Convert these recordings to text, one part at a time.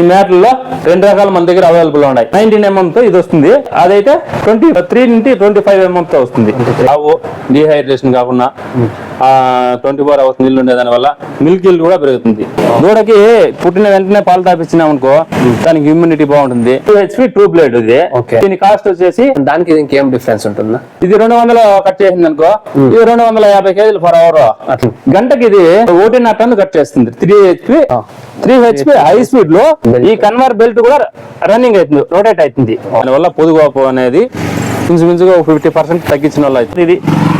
ఈ మ్యాట్లలో రెండు రకాల మన దగ్గర అవైలబుల్ ఉన్నాయి. నైన్టీన్ ఎంఎం తో ఇది వస్తుంది. అదైతే ట్వంటీ త్రీ నుండి ట్వంటీ ఫైవ్ ఎంఎం తో వస్తుంది. ఆవు డిహైడ్రేషన్ కాకుండా ట్వంటీ ఫోర్ అవర్స్ నీళ్ళు ఉండే దాని వల్ల మిల్క్ ఇల్లు కూడా పెరుగుతుంది. దూడకి పుట్టిన వెంటనే పాలు తాపించినాం అనుకో దానికి ఇమ్యూనిటీ బాగుంటుంది. టూ హెచ్పి టూ బ్లేడ్ ఇది. దీని కాస్ట్ వచ్చేసి దానికి ఏం డిఫరెన్స్ ఉంటుందా? ఇది రెండు వందలు కట్ చేసింది అనుకో ఇది రెండు వందల యాభై కేజీలు ఫర్ అవర్ గంటకి ఇది ఒకటిన్నర టన్ను కట్ చేస్తుంది. Three HP. Three HP high స్పీడ్లో ఈ కన్వర్ బెల్ట్ కూడా రన్నింగ్ అవుతుంది రొటేట్ అవుతుంది. దానివల్ల పొదుగు అనేది ఇంచుమించుగా ఫిఫ్టీ పర్సెంట్ తగ్గించిన వాళ్ళు అవుతుంది ఇది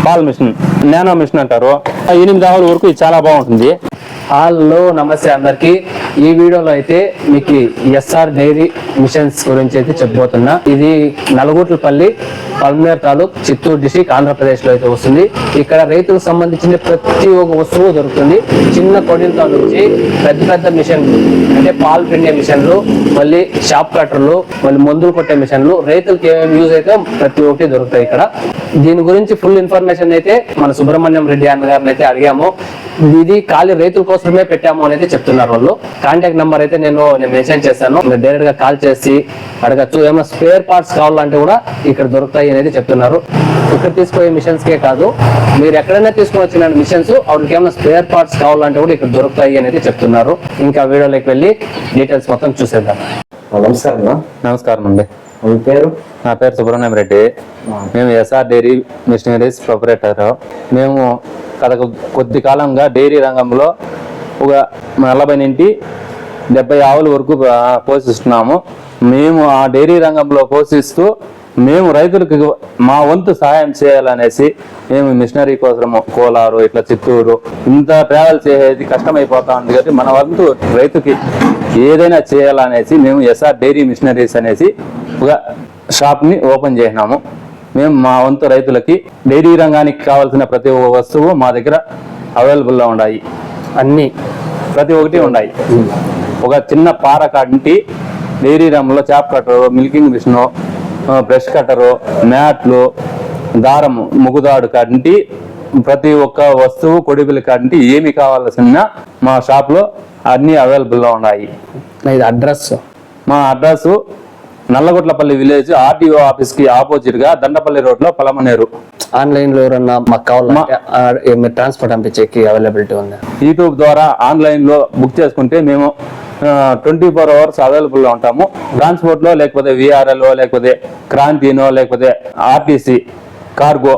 పాల్ మిషన్ నానో మిషన్ అంటారు. ఎనిమిది ఆవుల వరకు ఇది చాలా బాగుంటుంది. హలో నమస్తే అందరికి. ఈ వీడియోలో అయితే మీకు ఎస్ఆర్ డైరీ మిషన్స్ గురించి అయితే చెప్పబోతున్నా. ఇది నలుగుట్లపల్లి పల్మనేర్ తాలూక్ చిత్తూరు డిస్టిక్ ఆంధ్రప్రదేశ్లో అయితే వస్తుంది. ఇక్కడ రైతులకు సంబంధించిన ప్రతి ఒక్క వస్తువు దొరుకుతుంది. చిన్న కొడిలతో నుంచి పెద్ద పెద్ద మిషన్లు అంటే పాలు పిండే మిషన్లు మళ్ళీ షాప్ కట్టర్లు మళ్ళీ మందులు కొట్టే మిషన్లు రైతులకు ఏమేమి యూజ్ అయితే ప్రతి ఒక్కటి దొరుకుతాయి ఇక్కడ. దీని గురించి ఫుల్ ఇన్ఫర్మేషన్ అయితే మన సుబ్రహ్మణ్యం రెడ్డి అన్న గారిని అయితే అడిగాము. ఇది ఖాళీ రైతుల కోసమే పెట్టాము అని అయితే చెప్తున్నారు వాళ్ళు. కాంటాక్ట్ నెంబర్ అయితే నేను నేను మెన్షన్ చేస్తాను మీరు డైరెక్ట్గా కాల్ చేసి అడగచ్చు. ఏమైనా స్పేర్ పార్ట్స్ కావాలంటే కూడా ఇక్కడ దొరుకుతాయి. అనేది చెప్తున్నారు. ఇక్కడ తీసుకుపోయే మిషన్స్ కే కాదు మీరు ఎక్కడైనా తీసుకుని వచ్చిన మిషన్స్ వాటికి ఏమైనా స్పేర్ పార్ట్స్ కావాలంటే కూడా ఇక్కడ దొరుకుతాయి అనేది చెప్తున్నారు. ఇంకా వీడియోలోకి వెళ్ళి డీటెయిల్స్ మొత్తం చూసేద్దాం. నమస్కారం. నమస్కారం అండి. మీ పేరు? నా పేరు సుబ్రహ్మణ్యం రెడ్డి. మేము ఎస్ఆర్ డైరీ మిషనరీస్ ప్రొపరేటర్ మేము గత కొద్ది కాలంగా డైరీ రంగంలో ఒక నలభై నుండి డెబ్బై ఆవుల వరకు పోషిస్తున్నాము. మేము ఆ డైరీ రంగంలో పోషిస్తూ మేము రైతులకు మా వంతు సహాయం చేయాలనేసి మేము మిషనరీ కోసము కోలారు ఇట్లా చిత్తూరు ఇంత ట్రావెల్ చేసేది కష్టమైపోతా ఉంది కాబట్టి మన వంతు రైతుకి ఏదైనా చేయాలనేసి మేము ఎస్ఆర్ డైరీ మిషనరీస్ అనేసి ఒక షాప్ని ఓపెన్ చేసినాము. మేము మా వంతు రైతులకి డైరీ రంగానికి కావాల్సిన ప్రతి ఒక్క వస్తువు మా దగ్గర అవైలబుల్లో ఉన్నాయి అన్ని ప్రతి ఒక్కటి ఉన్నాయి ఒక చిన్న పార కాంటి డైరీ రంగంలో చేప కట్టరు మిల్కింగ్ మిషను బ్రష్ కట్టరు మ్యాట్లు దారము ముగుదాడు కాంటి ప్రతి ఒక్క వస్తువు కొడిబిలి కాంటి ఏమి కావాల్సిన మా షాప్లో అన్నీ అవైలబుల్లో ఉన్నాయి. ఇది అడ్రస్? మా అడ్రస్ నల్లగొట్లపల్లి విలేజ్ ఆర్టీఓ ఆఫీస్కి ఆపోజిట్గా దండపల్లి రోడ్లో పలమనేరు ఆన్లైన్లో ఎవరన్నా మాకు ట్రాన్స్పోర్ట్ పంపించేకి అవైలబిలిటీ ఉంది? యూట్యూబ్ ద్వారా ఆన్లైన్లో బుక్ చేసుకుంటే మేము ట్వంటీ ఫోర్ అవర్స్ అవైలబుల్లో ఉంటాము. ట్రాన్స్పోర్ట్లో లేకపోతే విఆర్ఎల్ లేకపోతే క్రాంతినో లేకపోతే ఆర్టీసీ కార్గో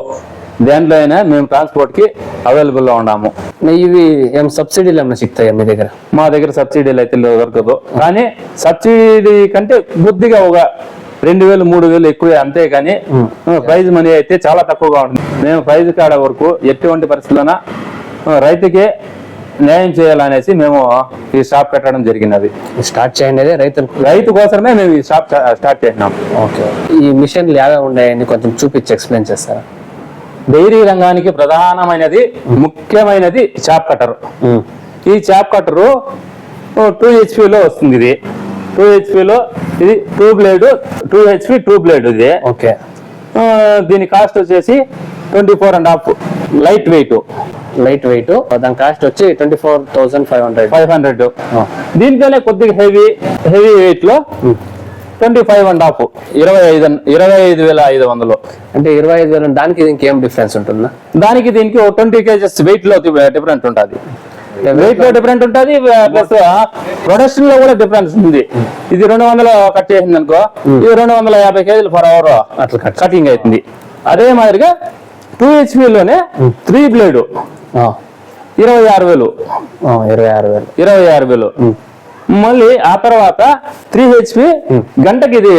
దేంట్లో అయినా మేము ట్రాన్స్పోర్ట్కి అవైలబుల్లో ఉన్నాము. ఇవి ఏం సబ్సిడీలు ఏమైనా సిగ్తాయా మీ దగ్గర? మా దగ్గర సబ్సిడీలు అయితే దొరకదు. కానీ సబ్సిడీ కంటే బుద్ధిగా ఒక రెండు వేలు మూడు వేలు ఎక్కువే అంతే కానీ ప్రైజ్ మనీ అయితే చాలా తక్కువగా ఉంటుంది. మేము ప్రైజ్ కాడ వరకు ఎటువంటి పరిస్థితుల్లోన ఆ, రైతుకే న్యాయం చేయాలనేసి మేము ఈ షాప్ పెట్టడం జరిగినది. స్టార్ట్ చేయండి రైతులకు రైతు కోసమే మేము ఈ షాప్ స్టా- స్టార్ట్ చేసినాం. ఓకే. ఈ మిషన్లు యావే ఉన్నాయని కొంచెం చూపించి ఎక్స్ప్లెయిన్ చేస్తారా? డైరీ రంగానికి ప్రధానమైనది ముఖ్యమైనది చాప్ కట్టరు ఈ చాప్ కట్టరు టూ హెచ్పిలో వస్తుంది ఇది. టూ హెచ్పిలో ఇది two blade two HP two blade ఇది. ఓకే. దీని కాస్ట్ వచ్చేసి twenty four and half light weight light weight. దాని కాస్ట్ వచ్చి twenty four thousand five hundred. Five hundred దీంట్లోనే కొద్దిగా హెవీ హెవీ వెయిట్లో ట్వంటీ ఫైవ్ అండ్ హాఫ్ ఇరవై ఐదు ఇరవై ఐదు వేల ఐదు వందలు. అంటే ఇరవై ఐదు వేల దానికి దీనికి ఏం డిఫరెన్స్ ఉంటుందా? దానికి దీనికి ట్వంటీ కేజెస్ వెయిట్లో డిఫరెంట్ ఉంటుంది. వెయిట్లో డిఫరెంట్ ఉంటుంది ప్లస్ ప్రొడక్షన్లో కూడా డిఫరెన్స్ ఉంది. ఇది రెండు వందలు కట్ చేసింది అనుకో ఇది రెండు వందల యాభై కేజీలు ఫర్ అవర్ అట్లా కట్. కటింగ్ అవుతుంది. అదే మాదిరిగా టూ లోనే త్రీ బ్లేడ్ ఇరవై ఆరు వేలు. ఇరవై ఆరు వేలు. ఇరవై ఆరు వేలు. మళ్ళీ ఆ తర్వాత త్రీ హెచ్పి గంటకి ఇది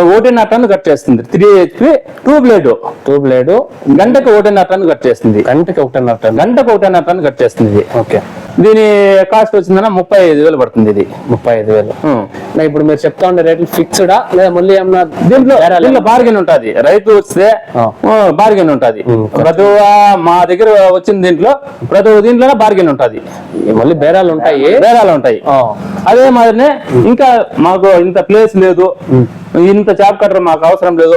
ఒకటిన్నర టన్ను కట్ చేస్తుంది. Three HP two blade. Two blade. గంటకి ఒకటిన్నర టన్ను కట్ చేస్తుంది. గంటకి ఒకటిన్నర టన్ గంటకు ఒకటిన్నర టన్ను కట్ చేస్తుంది. ఓకే. దీని కాస్ట్ వచ్చిందన్న ముప్పై ఐదు వేలు పడుతుంది ఇది. ముప్పై ఐదు వేలు. ఇప్పుడు మీరు చెప్తా ఉండే రేట్లు ఫిక్స్డా లేదా మళ్ళీ ఏమన్నా దీంట్లో దీంట్లో బార్గెన్ ఉంటది. రైతు వస్తే. బార్గెన్ ఉంటది. ప్రతి మా దగ్గర వచ్చిన దీంట్లో ప్రతి దీంట్లోనే బార్గెన్ ఉంటది. మళ్ళీ బేరాలు ఉంటాయి. బేరాలు ఉంటాయి. అదే మాదిరినే ఇంకా మాకు ఇంత ప్లేస్ లేదు. ఇంత చాప్ కట్టర్ మాకు అవసరం లేదు.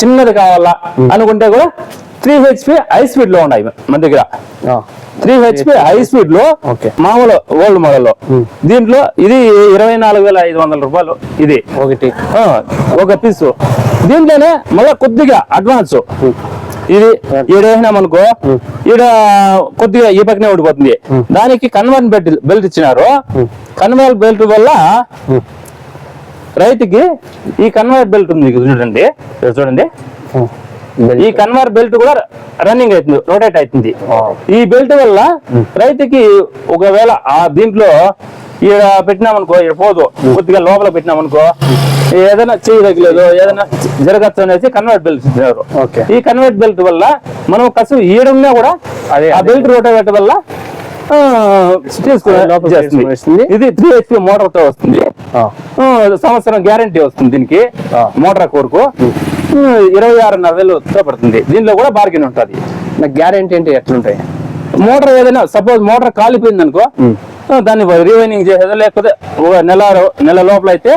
చిన్నది కావాలా అనుకుంటే కూడా త్రీ హెచ్పి హై స్పీడ్లో ఉన్నాయి మన దగ్గర. త్రీ హెచ్పి హై స్పీడ్లో ఓకే. మామూలు ఓల్డ్ మోడల్లో దీంట్లో ఇది ఇరవై నాలుగు వేల ఐదు వందల రూపాయలు ఇది. ఒకటి. ఒక పీసు. దీంట్లోనే మళ్ళీ కొద్దిగా అడ్వాన్స్. ఇది ఈడేసినామనుకో ఈడ కొద్దిగా ఈ పక్కనే ఉండిపోతుంది దానికి కన్వర్ట్ బెల్ట్ బెల్ట్ ఇచ్చినారు. కన్వర్ట్ బెల్ట్ వల్ల రైతుకి ఈ కన్వర్ట్ బెల్ట్ ఉంది చూడండి. చూడండి. ఈ కన్వర్ బెల్ట్ కూడా రన్నింగ్ అవుతుంది రొటేట్ అవుతుంది. ఈ బెల్ట్ వల్ల రైతుకి ఒకవేళ ఆ దీంట్లో ఈడ పెట్టినామనుకో ఈడ పోదు కొద్దిగా లోపల పెట్టినామనుకో ఏదైనా చేయి తగ్గలేదు ఏదైనా జరగచ్చు అనేసి కన్వర్ట్ బెల్ట్ ఇచ్చినారు ఓకే. ఈ కన్వర్ట్ బెల్ట్ వల్ల మనం కసు ఈడున్నా కూడా అదే, ఆ. బెల్ట్ రొటేట్ వల్ల. ఇది త్రీ హెచ్పి మోటార్తో వస్తుంది. సంవత్సరం గ్యారంటీ వస్తుంది దీనికి. మోటార్ కోరుకు ఇరవై ఆరున్నర వేలు పడుతుంది దీనిలో కూడా బార్గెన్ ఉంటుంది. నాకు గ్యారెంటీ ఏంటి ఎట్లుంటాయి? మోటార్ ఏదైనా సపోజ్ మోటార్ కాలిపోయింది అనుకో దాన్ని రీవైనింగ్ చేసేదో లేకపోతే ఒక నెల నెల లోపల అయితే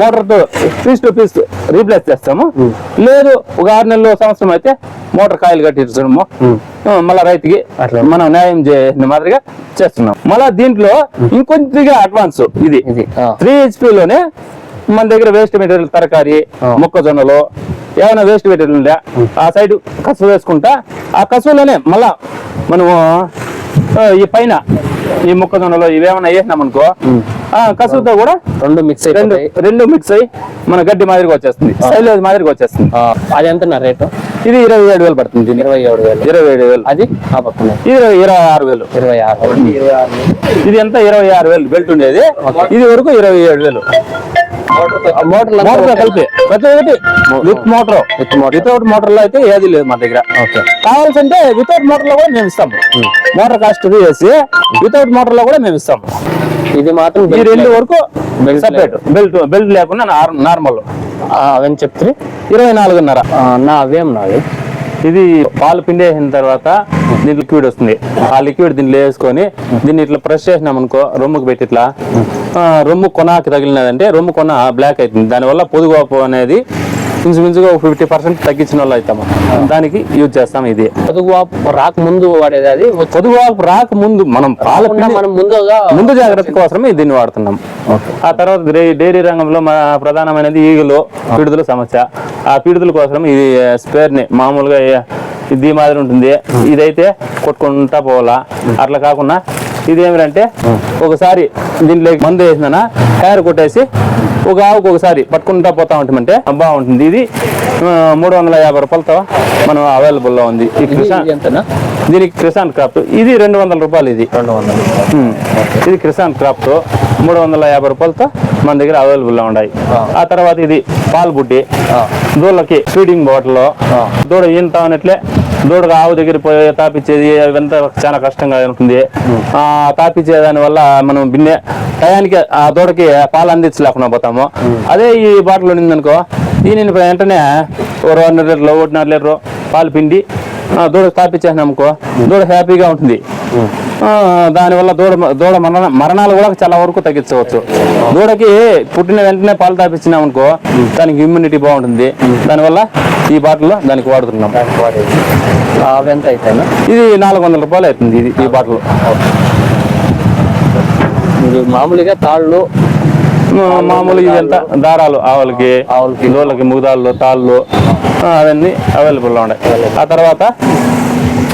మోటార్తో పీస్ టు పీస్ రీప్లేస్ చేస్తాము. లేదు ఒక ఆరు నెలలు సంవత్సరం అయితే మోటార్ కాయలు కట్టించడము మళ్ళా రైతుకి అట్లా. మనం న్యాయం చేసిన మాదిరిగా చేస్తున్నాం మళ్ళా దీంట్లో ఇంకొద్దిగా అడ్వాన్స్ ఇది. త్రీ హెచ్పి లోనే మన దగ్గర వేస్ట్ మెటీరియల్ తరకారి. మొక్కజొన్నలు ఏమైనా వేస్ట్ మెటీరియల్ ఉందా? ఆ సైడ్ కసువు వేసుకుంటా ఆ కసువులోనే మళ్ళా మనము ఈ పైన ఈ మొక్కజొన్నలో ఇవేమైనా వేసినాం అనుకో ఆ కసువుతో కూడా రెండు మిక్స్ రెండు రెండు మిక్స్ అయ్యి మన గడ్డి మాదిరిగా వచ్చేస్తుంది. సైలేజ్ మాదిరిగా వచ్చేస్తుంది. అది ఎంత నా రేటు? ఇది ఇరవై ఏడు వేలు పడుతుంది. ఇరవై ఏడు వేలు. ఇరవై ఏడు వేలు. అది ఆ పక్కన. ఇది ఇరవై ఇరవై ఆరు వేలు. ఇరవై ఆరు. ఇది ఎంత? ఇరవై ఆరు వేలు. బెల్ట్ ఉండేది. ఇది వరకు ఇరవై ఏడు వేలు. మోటార్ మోటార్ కలిపి. ప్రతి ఒక్కటి with motor. With motor. Without మోటార్లో అయితే ఏది లేదు మా దగ్గర. ఓకే. కావాల్సింటే వితౌట్ మోటార్లో కూడా మేము ఇస్తాము మోటార్ కాస్ట్ వేసి వితౌట్ మోటార్లో కూడా మేము ఇస్తాము ఇది మాత్రం ఈ రెండు వరకు సెపరేట్. బెల్ట్ బెల్ట్ లేకుండా నార్మల్. అవన్నీ చెప్తే ఇరవై నాలుగున్నర. నా అవేం నావి? ఇది పాలు పిండి వేసిన తర్వాత దీని లిక్విడ్ వస్తుంది. ఆ లిక్విడ్ దీంట్లో వేసుకొని దీన్ని ఇట్లా ప్రెస్ చేసినాం అనుకో రొమ్ముకు పెట్టి ఇట్లా రొమ్ము కొనాకి తగిలినదంటే రొమ్ము కొన బ్లాక్ అవుతుంది. దానివల్ల పొదుగు అనేది ఇంచుమించుగా ఒక ఫిఫ్టీ పర్సెంట్ తగ్గించిన వాళ్ళు అవుతాము. దానికి యూజ్ చేస్తాం ఇది. పొదుగు రాక ముందు వాడేది అది? పొదుగు రాక ముందు మనం పాల మనం ముందుగా ముందు జాగ్రత్త కోసమే దీన్ని వాడుతున్నాం. ఆ తర్వాత డైరీ రంగంలో మన ప్రధానమైనది ఈగలు పిడుదల సమస్య. ఆ పిడుదల కోసం ఇది స్పేర్ని మామూలుగా ఇది మాదిరి ఉంటుంది. ఇదైతే కొట్టుకుంటా పోవాలా. అట్లా కాకుండా ఇది ఏమిటంటే ఒకసారి దీంట్లో మందు వేసిన టైర్ కొట్టేసి ఒక ఆవుకు ఒకసారి పట్టుకుంటా పోతా ఉంటామంటే బాగుంటుంది. ఇది మూడు వందల యాభై రూపాయలతో మనం అవైలబుల్లో ఉంది. ఈ ఎంతనా? దీనికి క్రిసాన్ క్రాఫ్ట్. ఇది రెండు వందల రూపాయలు ఇది. రెండు వందలు. ఇది క్రిసాన్ క్రాఫ్ట్. మూడు వందల యాభై రూపాయలతో మన దగ్గర అవైలబుల్లో ఉన్నాయి. ఆ. తర్వాత ఇది పాలు బుడ్డి దూడలకి ఫీడింగ్ బాటిల్ దూడ ఈంత అన్నట్లే దూడగా ఆవు దగ్గర పోయి తాపిచ్చేది ఇవంతా చాలా కష్టంగా ఉంటుంది. ఆ తాపిచ్చే దాని వల్ల మనం బిన్నె టయానికి ఆ దూడకి పాలు అందించలేకుండా పోతాము. అదే ఈ బాటిల్ ఉండిందనుకో దీనిని వెంటనే రెండున్నర లీటర్లు ఒకటిన్నర లీటరు పాలు పిండి దూడ తాపిచ్చేసినాం అనుకో దూడ హ్యాపీగా ఉంటుంది. దానివల్ల దూడ దూడ మరణ మరణాలు కూడా చాలా వరకు తగ్గించవచ్చు. దూడకి పుట్టిన వెంటనే పాలు తాపించినాం అనుకో దానికి ఇమ్యూనిటీ బాగుంటుంది. దానివల్ల ఈ బాటిల్లో దానికి వాడుతున్నాం. ఇది నాలుగు వందల రూపాయలు అవుతుంది ఇది ఈ బాటిల్. మామూలుగా తాళ్ళు మామూలుగా ఇదంతా దారాలు ఆవులకి ఆవులకి. దూడలకి ముగ్దాళ్ళు తాళ్ళు అవన్నీ అవైలబుల్లో ఉన్నాయి. ఆ తర్వాత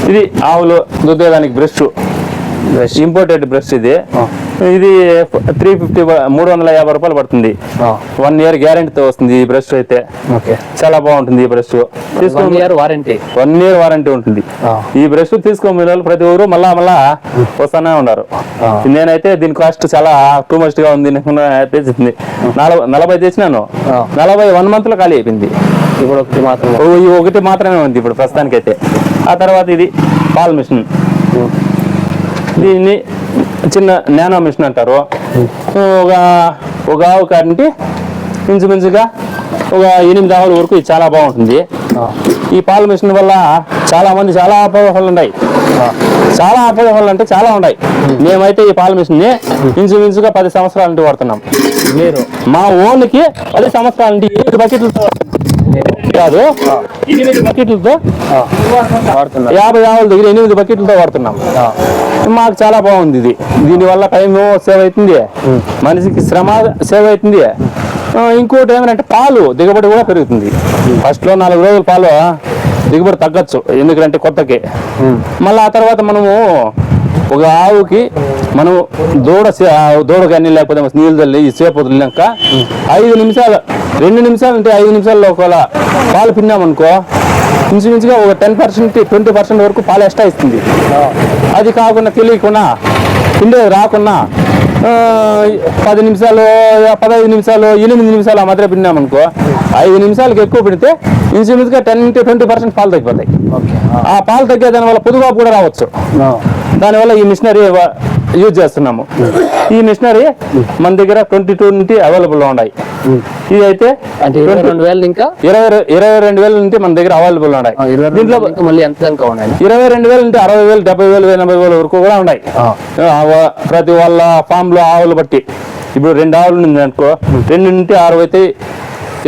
ఇది ఆవులు దుద్దేదానికి బ్రష్. ఇంపోర్టెడ్ బ్రష్ ఇది. ఇది త్రీ ఫిఫ్టీ మూడు వందల యాభై రూపాయలు పడుతుంది. వన్ ఇయర్ గ్యారెంటీతో వస్తుంది ఈ బ్రష్ అయితే. చాలా బాగుంటుంది ఈ బ్రష్ తీసుకుని వారంటీ వన్ ఇయర్ వారంటీ ఉంటుంది. ఈ బ్రష్ తీసుకుని వాళ్ళు ప్రతి ఊరు మళ్ళా మళ్ళా వస్తానే ఉన్నారు. నేనైతే దీని కాస్ట్ చాలా టూ మస్ట్గా ఉంది. తెచ్చింది. నలభై తెచ్చినాను. నలభై వన్ మంత్లో ఖాళీ అయిపోయింది. ఇప్పుడు ఒకటి మాత్రం ఓ, ఈ ఒకటి మాత్రమే ఉంది ఇప్పుడు ప్రస్తుతానికైతే. ఆ తర్వాత ఇది పాల్ మిషన్. దీన్ని చిన్న నానో మిషన్ అంటారు. ఒక ఒక ఆవు కాడింటి ఇంచుమించుగా ఒక ఎనిమిది ఆవుల వరకు ఇది చాలా బాగుంటుంది. ఈ పాల మిషన్ వల్ల చాలా మంది చాలా అపోహలు ఉన్నాయి. చాలా అపోహలు అంటే చాలా ఉన్నాయి. మేమైతే ఈ పాల మిషన్ని ఇంచుమించుగా పది సంవత్సరాల నుండి వాడుతున్నాం. మీరు? మా ఓన్కి పది సంవత్సరాల నుండి ఏడు బకెట్లతో కాదు. ఎనిమిది బకెట్లతో యాభై ఆవుల దగ్గర ఎనిమిది బకెట్లతో వాడుతున్నాం. మాకు చాలా బాగుంది ఇది. దీనివల్ల టైం సేవ్ అవుతుంది మనిషికి శ్రమ సేవ్ అవుతుంది ఇంకోటి ఏమంటే పాలు దిగుబడి కూడా పెరుగుతుంది. ఫస్ట్లో నాలుగు రోజులు పాలు దిగుబడి తగ్గచ్చు. ఎందుకంటే కొత్తకి. మళ్ళీ ఆ తర్వాత మనము ఒక ఆవుకి మనం దూడ దూడ కానీ లేకపోతే నీళ్ళు తల్లి ఈ సేపు వదిలినాక ఐదు నిమిషాలు రెండు నిమిషాలు అంటే ఐదు నిమిషాల్లో ఒకవేళ పాలు పిన్నామనుకో ఇంచుమించుగా ఒక టెన్ పర్సెంట్ ట్వంటీ పర్సెంట్ వరకు పాలు ఎక్స్ట్రా ఇస్తుంది. అది కాకుండా తెలియకుండా పిండే రాకుండా పది నిమిషాలు పదహైదు నిమిషాలు ఎనిమిది నిమిషాలు ఆ మధ్య పిండామనుకో ఐదు నిమిషాలకు ఎక్కువ పెడితే ఇంచుమించుగా టెన్ టు ట్వంటీ పర్సెంట్ పాలు తగ్గిపోతాయి. ఆ. పాలు తగ్గే దానివల్ల పొదుగాపు కూడా రావచ్చు. దానివల్ల ఈ మిషనరీ యూజ్ చేస్తున్నాము. ఈ మిషనరీ మన దగ్గర ట్వంటీ టూ నుండి అవైలబుల్ ఉన్నాయి. ఇది అయితే అంటే ఇరవై రెండు వేలు నుండి మన దగ్గర అవైలబుల్ ఉన్నాయి. దీంట్లో మళ్ళీ ఎంత ఇరవై రెండు వేల నుండి అరవై వేలు డెబ్బై వేలు ఎనభై వేల వరకు కూడా ఉన్నాయి. ప్రతి వాళ్ళ ఫామ్లో ఆవులు బట్టి. ఇప్పుడు రెండు ఆవులు ఉంది అనుకో రెండు నుండి ఆరు అయితే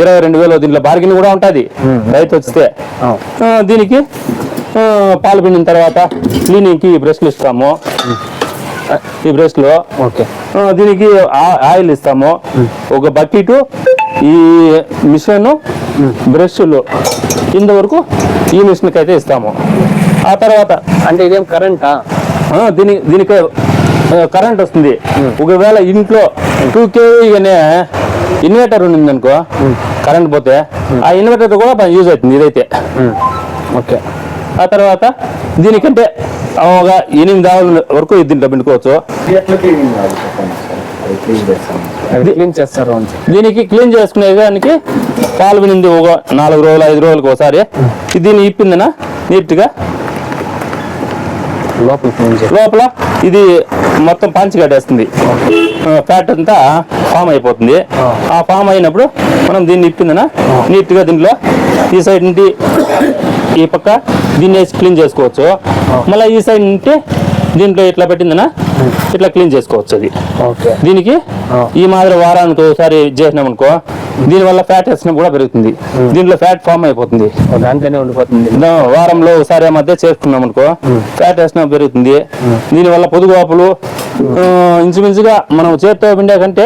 ఇరవై రెండు వేలు దీంట్లో బార్గెన్ కూడా ఉంటుంది. రైతు వస్తే. దీనికి పాలు పిండిన తర్వాత క్లీనింగ్కి బ్రష్లు ఇస్తాము. ఈ బ్రష్లో ఓకే దీనికి ఆ- ఆయిల్ ఇస్తాము. ఒక బకెట్ ఈ మిషన్ బ్రష్లు. కింద వరకు ఈ మిషన్కి అయితే ఇస్తాము. ఆ తర్వాత అంటే ఇదేం కరెంటా? దీని దీనికి కరెంట్ వస్తుంది. ఒకవేళ ఇంట్లో టూ కేవీ అనే ఇన్వర్టర్ ఉందనుకో కరెంట్ పోతే ఆ ఇన్వర్టర్ కూడా యూజ్ అవుతుంది ఇదైతే. ఓకే. ఆ తర్వాత దీనికంటే ఒక ఎనిమిది ఆవుల వరకు దీంట్లో పిండుకోవచ్చు. దీనికి క్లీన్ చేసుకునే దానికి పాలు వినింది ఒక నాలుగు రోజులు ఐదు రోజులకు ఒకసారి. దీన్ని ఇప్పిందన? నీట్గా? లోపల క్లీన్ చేస్తారు లోపల ఇది మొత్తం పంచి కట్టేస్తుంది. ఫ్యాట్ అంతా ఫామ్ అయిపోతుంది. ఆ. ఫామ్ అయినప్పుడు మనం దీన్ని ఇప్పిందన? నీట్గా దీంట్లో ఈ సైడ్ నుండి ఈ పక్క దీన్ని వేసి క్లీన్ చేసుకోవచ్చు. మళ్ళీ ఈ సైడ్ నుండి దీంట్లో ఇట్లా పెట్టిందన ఇట్లా క్లీన్ చేసుకోవచ్చు అది. ఓకే. దీనికి ఈ మాదిరి వారానికి ఒకసారి చేసినాం అనుకో దీనివల్ల ఫ్యాట్ వేసిన కూడా పెరుగుతుంది. దీంట్లో ఫ్యాట్ ఫామ్ అయిపోతుంది. ఉండిపోతుంది. వారంలో ఒకసారి మధ్య చేసుకున్నాం అనుకో ఫ్యాట్ వేసిన పెరుగుతుంది. దీనివల్ల పొదుగువాపులు ఆ, ఇంచుమించుగా మనం చేతితో పిండే కంటే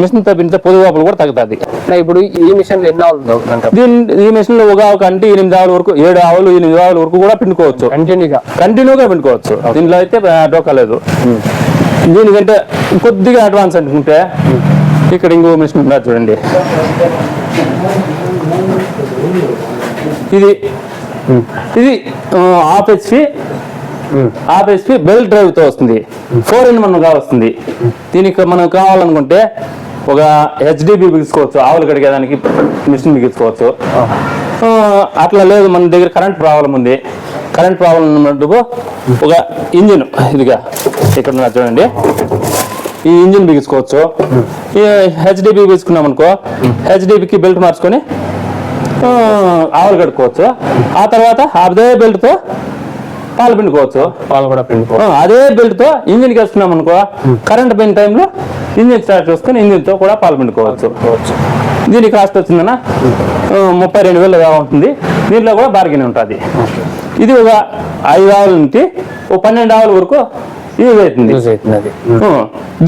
మిషన్తో పిండితే పొదుగువాపులు కూడా తగ్గుతుంది. ఇప్పుడు ఈ మిషన్ ఎన్ని ఆవులు అంట దీని ఈ మిషన్లో ఒక ఆవు కంటే ఎనిమిది ఆవుల వరకు ఏడు ఆవులు ఎనిమిది ఆవుల వరకు కూడా పిండుకోవచ్చు. కంటిన్యూగా కంటిన్యూగా పిండుకోవచ్చు. దీనిలో అయితే డోకా లేదు. దీనికంటే కొద్దిగా అడ్వాన్స్ అనుకుంటే ఇక్కడ ఇంకో మిషన్ ఉన్నారు చూడండి. ఇది ఇది half HP half HP belt డ్రైవ్తో వస్తుంది. ఫోర్ ఇన్ వన్గా వస్తుంది. దీనికి మనం కావాలనుకుంటే ఒక హెచ్డిబి బిగించుకోవచ్చు ఆవులు కడిగేదానికి మిషన్ బిగించుకోవచ్చు. అట్లా లేదు మన దగ్గర కరెంట్ ప్రాబ్లం ఉంది. కరెంట్ ప్రాబ్లం ఉన్నప్పుడు ఒక ఇంజిన్ ఇదిగా ఇక్కడ చూడండి. ఈ ఇంజిన్ బిగించుకోవచ్చు. ఈ హెచ్డిబి బిగించుకున్నాం అనుకో హెచ్డిబికి బెల్ట్ మార్చుకొని ఆవులు కడుక్కోవచ్చు. ఆ తర్వాత అదే బెల్ట్తో పాలు పిండుకోవచ్చు. పాలు కూడా పిండుకో ఆ, అదే బెల్ట్తో ఇంజిన్కి వేసుకున్నాం అనుకో కరెంట్ పోయిన టైంలో ఇంజిన్ స్టార్ట్ చేసుకొని ఇంజిన్తో కూడా పాలు పిండుకోవచ్చు. దీని కాస్ట్ వచ్చిందన్న? ముప్పై రెండు వేలు ఉంటుంది. దీంట్లో కూడా బార్గెన్ ఉంటుంది. ఇది ఒక ఐదు ఆవుల నుంచి ఒక పన్నెండు ఆవుల వరకు యూజ్ అవుతుంది.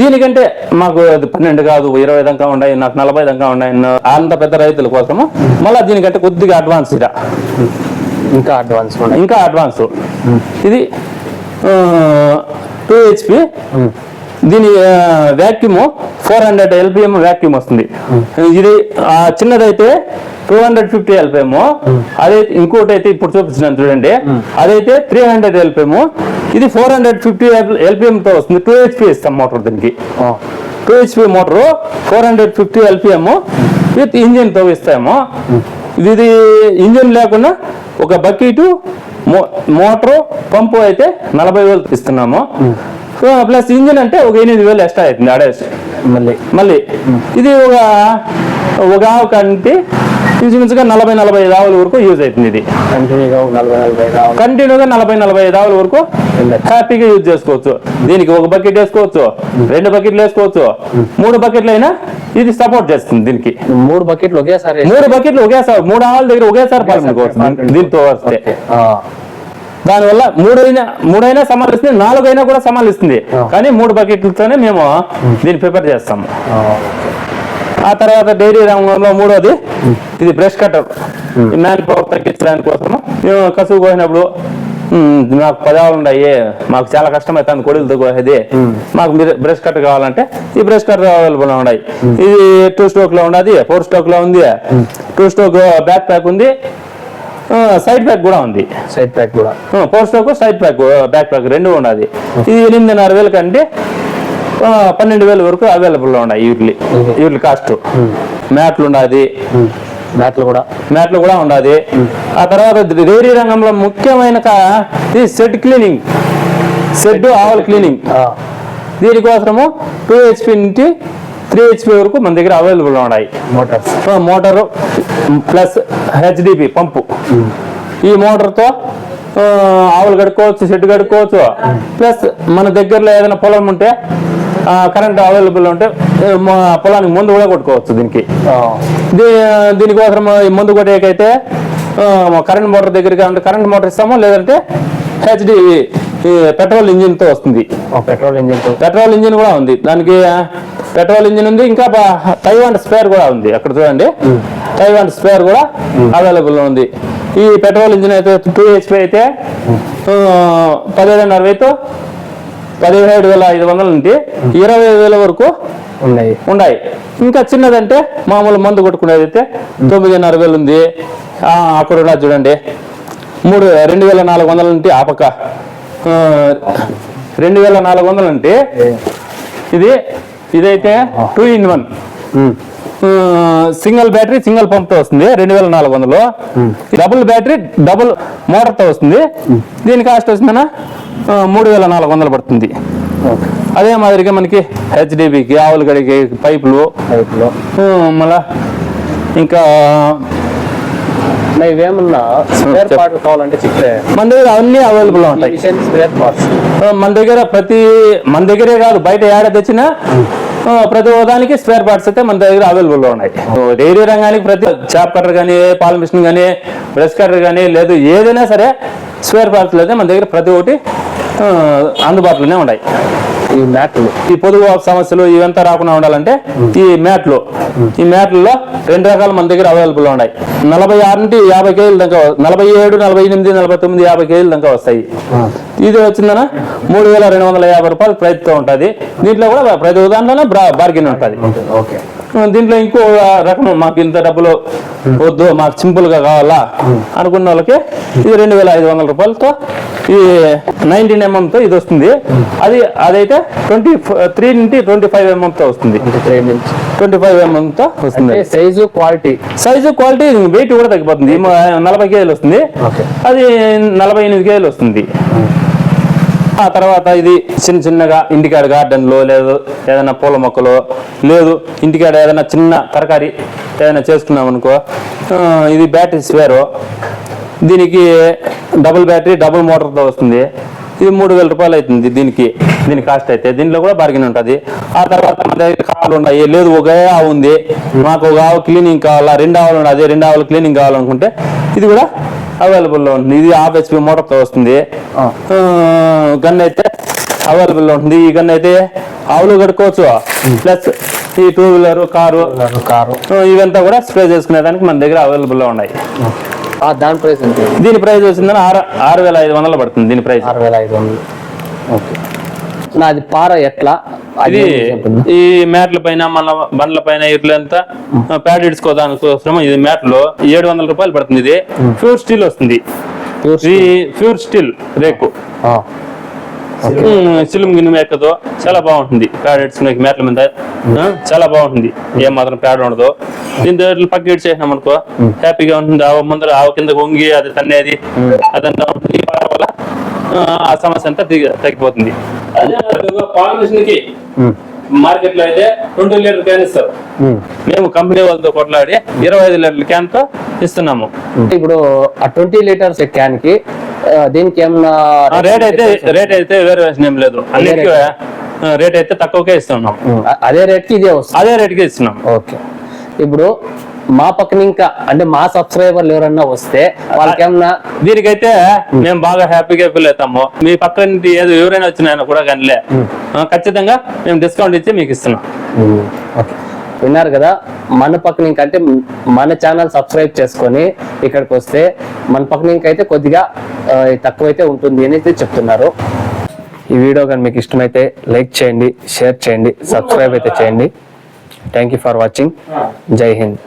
దీనికంటే మాకు పన్నెండు కాదు ఇరవై దాకా ఉన్నాయి నాకు నలభై దాకా ఉన్నాయి. అంత పెద్ద రైతుల కోసము మళ్ళీ దీనికంటే కొద్దిగా అడ్వాన్స్ ఇట ఇంకా అడ్వాన్స్ ఇంకా అడ్వాన్స్ ఇది టూ హెచ్పి దీని vacuum four hundred LPM vacuum వస్తుంది. ఇది ఆ, చిన్నదైతే టూ హండ్రెడ్ ఫిఫ్టీ ఎల్పిఎం అదే ఇంకోటి అయితే ఇప్పుడు చూపించినాను చూడండి. అదైతే త్రీ హండ్రెడ్ ఎల్పిఎం ఇది ఫోర్ హండ్రెడ్ ఫిఫ్టీ ఎల్పిఎం తో వస్తుంది. టూ హెచ్పి ఇస్తాం మోటార్ దీనికి. Two HP motor four hundred fifty LPM with ఇంజిన్తో ఇస్తాము ఇది ఇంజిన్ లేకుండా ఒక బకెట్ మోటార్ పంపు అయితే నలభై వేలు ఇస్తున్నాము. ప్లస్ ఇంజిన్ అంటే ఒక ఎనిమిది వేలు ఎక్స్ట్రా అవుతుంది ఆడేసి మళ్ళీ. మళ్ళీ. ఇది ఒక ఒక ఆవు కంటే ఇంచుమించుగా నలభై నలభై ఐదు ఆవుల వరకు యూజ్ అవుతుంది ఇది. కంటిన్యూగా నలభై నలభై ఐదు ఆవులు. వరకు హ్యాపీగా యూజ్ చేసుకోవచ్చు. దీనికి ఒక బకెట్ వేసుకోవచ్చు. రెండు బకెట్లు వేసుకోవచ్చు. మూడు బకెట్లు అయినా ఇది సపోర్ట్ చేస్తుంది దీనికి. మూడు బకెట్లు ఒకేసారి మూడు బకెట్లు ఒకేసారి మూడు ఆవుల దగ్గర ఒకేసారి పాలు దీంతో వస్తే. దానివల్ల మూడైనా మూడైనా సమాలిస్తుంది నాలుగైనా కూడా సమాలిస్తుంది. కానీ మూడు బకెట్లతోనే మేము దీన్ని ప్రిపేర్ చేస్తాము. ఆ, తర్వాత డైరీ రంగంలో మూడోది ఇది బ్రష్ కట్టర్. మ్యాన్ పవర్ తగ్గించడానికి కోసం మేము కసువు కోసినప్పుడు "ఉమ్, మాకు పదాలు ఉన్నాయి మాకు చాలా కష్టం అవుతుంది కొడుకులతో కోసేది. మాకు మీరు బ్రష్ కట్టర్ కావాలంటే ఈ బ్రష్ కట్టర్ అవైలబుల్ ఉన్నాయి ఇది టూ స్ట్రోక్లో ఉన్నది ఫోర్ స్ట్రోక్లో ఉంది. టూ స్ట్రోక్ బ్యాక్ ప్యాక్ ఉంది సైడ్ ప్యాక్ కూడా ఉంది. సైడ్ ప్యాక్ కూడా. Four stroke side pack back pack రెండు ఉన్నది. ఇది ఎనిమిదిన్నర వేల కంటే పన్నెండు వేల వరకు అవైలబుల్ ఉన్నాయి ఇయర్లీ. ఇయర్లీ కాస్ట్ మ్యాట్లు ఉన్నది. బ్యాట్లు కూడా. మ్యాట్లు కూడా ఉన్నది. ఆ తర్వాత డైరీ రంగంలో ముఖ్యమైన సెడ్ క్లీనింగ్ సెడ్ ఆవుల క్లీనింగ్ దీనికోసము టూ హెచ్పి నుంచి త్రీ హెచ్పి వరకు మన దగ్గర అవైలబుల్ ఉన్నాయి. Motors so motor plus HDP pump ఈ మోటార్తో ఆవులు కడుక్కోవచ్చు షెడ్ కడుక్కోవచ్చు. ప్లస్ మన దగ్గరలో ఏదైనా పొలం ఉంటే కరెంట్ అవైలబుల్ ఉంటే పొలానికి మందు కూడా కొట్టుకోవచ్చు దీనికి. దీనికోసం ఈ మందు కొట్టేకైతే కరెంట్ మోటార్ దగ్గరికి అంటే కరెంట్ మోటార్ ఇస్తాము? లేదంటే హెచ్డి పెట్రోల్ ఇంజిన్తో వస్తుంది. ఆ, పెట్రోల్ ఇంజిన్తో పెట్రోల్ ఇంజిన్ కూడా ఉంది. దానికి పెట్రోల్ ఇంజిన్ ఉంది. ఇంకా తైవాన్ స్పేర్ కూడా ఉంది. అక్కడ చూడండి. తైవాన్ స్పేర్ కూడా అవైలబుల్ ఉంది. ఈ పెట్రోల్ ఇంజిన్ అయితే టూ హెచ్పి అయితే ఆ, పదిహేడున్నర వేతో పదిహేడు వేల ఐదు వందల నుండి ఇరవై వేల వరకు ఉన్నాయి. ఉన్నాయి. ఇంకా చిన్నదంటే మామూలు మందు కొట్టుకునేది అయితే తొమ్మిదిన్నర వేలు ఉంది. ఆ, అక్కడ ఉన్నది చూడండి. మూడు రెండు వేల నాలుగు వందల నుండి ఆ పక్క రెండు వేల నాలుగు వందల నుండి ఇది ఇదైతే two in one single battery single పంప్తో వస్తుంది రెండు వేల నాలుగు వందలు. డబుల్ బ్యాటరీ డబుల్ మోటార్తో వస్తుంది దీని కాస్ట్ ఆ, మూడు వేల నాలుగు వందలు పడుతుంది. అదే మాదిరిగా మనకి హెచ్డిబికి ఆవులు గడికి పైపులు. మళ్ళా ఇంకా మరి ఇవేమన్నా స్పేర్ చెప్పు. పార్ట్ కావాలంటే చెప్తే మన దగ్గర అన్ని అవైలబుల్ ఉంటాయి. స్పేర్ పార్ట్స్ మన దగ్గర ప్రతి మన దగ్గరే కాదు బయట ఏడ తెచ్చినా ప్రతి దానికి స్పేర్ పార్ట్స్ అయితే మన దగ్గర అవైలబుల్ ఉన్నాయి. డైరీ రంగానికి ప్రతి చాప్ కట్టర్ కానీ పాల్ మిషన్ కానీ బ్రష్ కట్టర్ కానీ లేదు ఏదైనా సరే స్పేర్ పార్ట్స్ అయితే మన దగ్గర ప్రతి ఒక్కటి అందుబాటులోనే ఉన్నాయి ఈ మ్యాట్లు ఈ పొదుగు సమస్యలు ఇవంతా రాకుండా ఉండాలంటే ఈ మ్యాట్లు ఈ మ్యాట్లలో రెండు రకాలు మన దగ్గర అవైలబుల్ ఉన్నాయి. నలభై ఆరు నుండి యాభై కేజీల దాకా నలభై ఏడు నలభై ఎనిమిది నలభై తొమ్మిది యాభై కేజీల దాకా వస్తాయి. ఇది వచ్చిందన? మూడు వేల రెండు వందల యాభై రూపాయలు ప్రైస్తో ఉంటుంది. దీంట్లో కూడా ప్రతి దాంట్లోనే బార్గెన్ ఉంటుంది. ఓకే. దీంట్లో ఇంకో రకం మాకు ఇంత డబ్బులు వద్దు మాకు సింపుల్గా కావాలా అనుకున్న వాళ్ళకి ఇది రెండు వేల ఐదు వందల రూపాయలతో ఈ నైన్టీన్ ఎంఎం తో ఇది వస్తుంది. అది అదైతే ట్వంటీ త్రీ నుండి ట్వంటీ ఫైవ్ ఎంఎం తో వస్తుంది. ట్వంటీ ఫైవ్ ఎంఎం తో వస్తుంది. Size quality. Size quality weight కూడా తగ్గిపోతుంది. నలభై కేజీలు వస్తుంది. అది నలభై ఎనిమిది కేజీలు వస్తుంది. ఆ తర్వాత ఇది చిన్న చిన్నగా ఇంటికాడ గార్డెన్లో లేదు ఏదైనా పూల మొక్కలు లేదు. ఇంటికాడ ఏదైనా చిన్న తరకారీ ఏదైనా చేసుకున్నాం అనుకో ఇది బ్యాటరీస్ వేరు. దీనికి డబుల్ బ్యాటరీ డబుల్ మోటార్తో వస్తుంది. ఇది మూడు వేల రూపాయలు అవుతుంది దీనికి దీని కాస్ట్ అయితే. దీనిలో కూడా బార్గెన్ ఉంటుంది. ఆ తర్వాత మన దగ్గర కావాలి ఉన్నాయి. లేదు ఒక ఆవు ఉంది. మాకు ఒక ఆవు క్లీనింగ్ కావాలా రెండు ఆవులు ఉన్నది రెండు ఆవులు క్లీనింగ్ కావాలనుకుంటే ఇది కూడా అవైలబుల్లో ఉంటుంది. ఇది హాఫ్ హెచ్పి మోటార్తో వస్తుంది. గన్ అయితే అవైలబుల్ ఉంటుంది. ఈ గన్ అయితే ఆవులు కడుక్కోవచ్చు. ప్లస్ ఈ టూ వీలర్ కారు. కారు. ఇవంతా కూడా స్ప్రే చేసుకునేదానికి మన దగ్గర అవైలబుల్లో ఉన్నాయి. ఆ, దాని ప్రైస్ దీని ప్రైస్ వచ్చిందని ఆరు ఆరు వేల ఐదు వందలు పడుతుంది దీని ప్రైస్. ఆరు వేల ఐదు వందలు. ఓకే. నాది పార ఎట్లా? అది ఇది. ఈ మ్యాట్ల పైన మన బండ్ల పైన ఇట్లంతా ప్యాడ్ ఇడ్చుకోవడానికి కోసం ఇది మ్యాట్లు ఏడు వందల రూపాయలు పడుతుంది. ఇది ప్యూర్ స్టీల్ వస్తుంది. Pure steel. రేకు. ఆ, సిలుం గిన్నె ఎక్కదు చాలా బాగుంటుంది. ప్యాడ్ ఇడ్చుకునే మ్యాట్ల మీద చాలా బాగుంటుంది. ఏం మాత్రం ప్యాడ్ ఉండదు. దీంతో పక్క ఇడ్చేసినాం అనుకో హ్యాపీగా ఉంటుంది. ఆవు ముందర ఆవు కింద వంగి అది తన్నేది అదంతా ఉంటుంది. ఆ, సమస్య అంతా తగ్గి- తగ్గిపోతుంది. అదే మాదిరిగా పాల మిషన్కి ఉమ్, మార్కెట్లో అయితే ట్వంటీ లీటర్ క్యాన్ ఇస్తారు. మేము కంపెనీ వాళ్ళతో కొట్లాడి ఇరవై ఐదు లీటర్ల క్యాన్తో ఇస్తున్నాము ఇప్పుడు ఆ ట్వంటీ లీటర్స్ క్యాన్కి దీనికి ఏమన్నా రేట్ అయితే రేట్ అయితే వేరే వేసిన ఏం లేదు. అన్నిటికీ రేట్. అయితే తక్కువకే ఇస్తున్నాం. అదే రేట్కి ఇదే వస్తుంది. అదే రేట్కి ఇస్తున్నాం. ఓకే. ఇప్పుడు మా పక్కన ఇంకా అంటే మా సబ్స్క్రైబర్లు ఎవరన్నా వస్తే వాళ్ళకి ఏమన్నా దీనికైతే మేము బాగా హ్యాపీగా ఫీల్ అవుతాము. మీ పక్క నుండి ఏదో ఎవరైనా వచ్చినా కూడా కానీ ఖచ్చితంగా మేము డిస్కౌంట్ ఇచ్చి మీకు ఇస్తున్నాం. ఓకే. విన్నారు కదా మన పక్కన ఇంకంటే మన ఛానల్ సబ్స్క్రైబ్ చేసుకొని ఇక్కడికి వస్తే మన పక్కన ఇంకైతే కొద్దిగా తక్కువైతే ఉంటుంది అని అయితే చెప్తున్నారు. ఈ వీడియో కానీ మీకు ఇష్టమైతే లైక్ చేయండి షేర్ చేయండి సబ్స్క్రైబ్ అయితే చేయండి. థ్యాంక్ యూ ఫర్ వాచింగ్ జై హింద్.